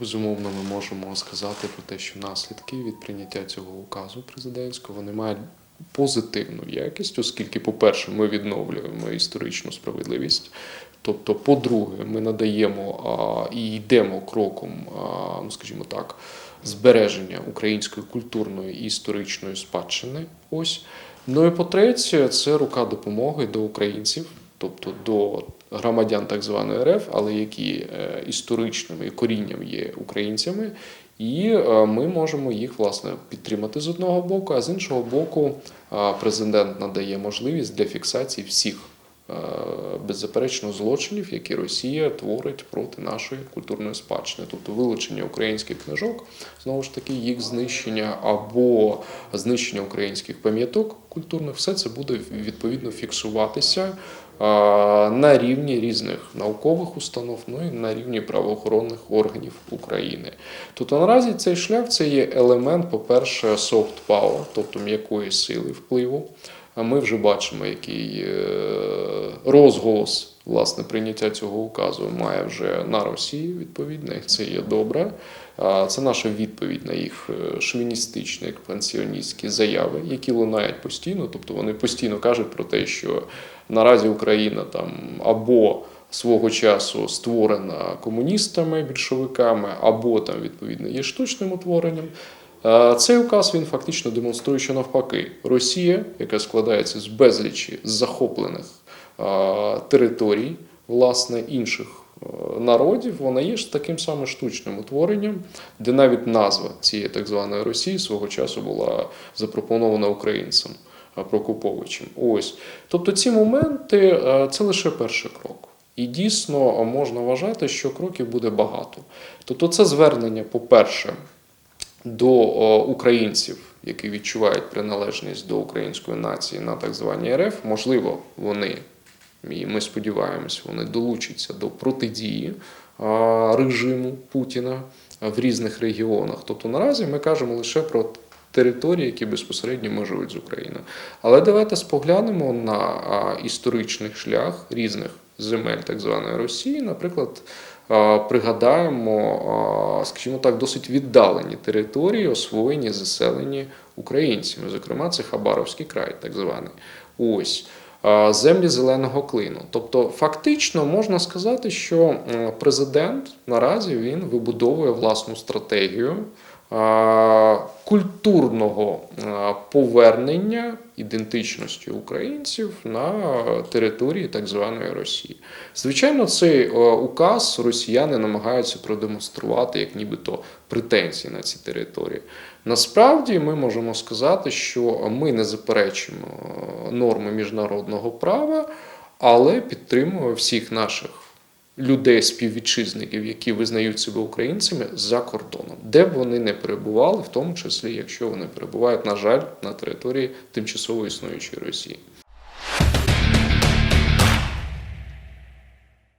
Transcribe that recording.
Безумовно, ми можемо сказати про те, що наслідки від прийняття цього указу президентського вони мають позитивну якість, оскільки, по-перше, ми відновлюємо історичну справедливість. Тобто, по-друге, ми надаємо а, і йдемо кроком, а, ну скажімо так, збереження української культурної і історичної спадщини. Ось. Ну і по-третє, це рука допомоги до українців, тобто до громадян так званої РФ, але які е, історичним і корінням є українцями. І е, ми можемо їх власне підтримати з одного боку, а з іншого боку, е, президент надає можливість для фіксації всіх беззаперечно злочинів, які Росія творить проти нашої культурної спадщини, тобто вилучення українських книжок, знову ж таки, їх знищення або знищення українських пам'яток культурних, все це буде відповідно фіксуватися на рівні різних наукових установ, ну і на рівні правоохоронних органів України. Тобто наразі цей шлях це є елемент, по-перше, soft power, тобто м'якої сили впливу. А ми вже бачимо, який е, розголос власне прийняття цього указу має вже на Росії відповідно, і це є добре. Це наша відповідь на їх е, шовіністичні, експансіоністські заяви, які лунають постійно. Тобто вони постійно кажуть про те, що наразі Україна там або свого часу створена комуністами, більшовиками, або там відповідно є штучним утворенням. Цей указ він фактично демонструє, що навпаки, Росія, яка складається з безлічі захоплених територій, власне, інших народів, вона є ж таким самим штучним утворенням, де навіть назва цієї так званої Росії свого часу була запропонована українцям. Прокуповичем. Ось. Тобто ці моменти це лише перший крок. І дійсно можна вважати, що кроків буде багато. Тобто, це звернення, по-перше, до українців, які відчувають приналежність до української нації на так званій РФ, можливо, вони, і ми сподіваємось, вони долучаться до протидії режиму Путіна в різних регіонах. Тобто наразі ми кажемо лише про території, які безпосередньо межують з Україною. Але давайте споглянемо на історичний шлях різних земель так званої Росії, наприклад. Пригадаємо, скажімо так, досить віддалені території, освоєні, заселені українцями. Зокрема, це Хабаровський край, так званий. Ось землі зеленого клину. Тобто, фактично можна сказати, що президент наразі він вибудовує власну стратегію культурного повернення ідентичності українців на території так званої Росії. Звичайно, цей указ росіяни намагаються продемонструвати як нібито претензії на ці території. Насправді ми можемо сказати, що ми не заперечуємо е, норми міжнародного права, але підтримуємо всіх наших людей, співвітчизників, які визнають себе українцями за кордоном, де б вони не перебували, в тому числі, якщо вони перебувають, на жаль, на території тимчасово існуючої Росії.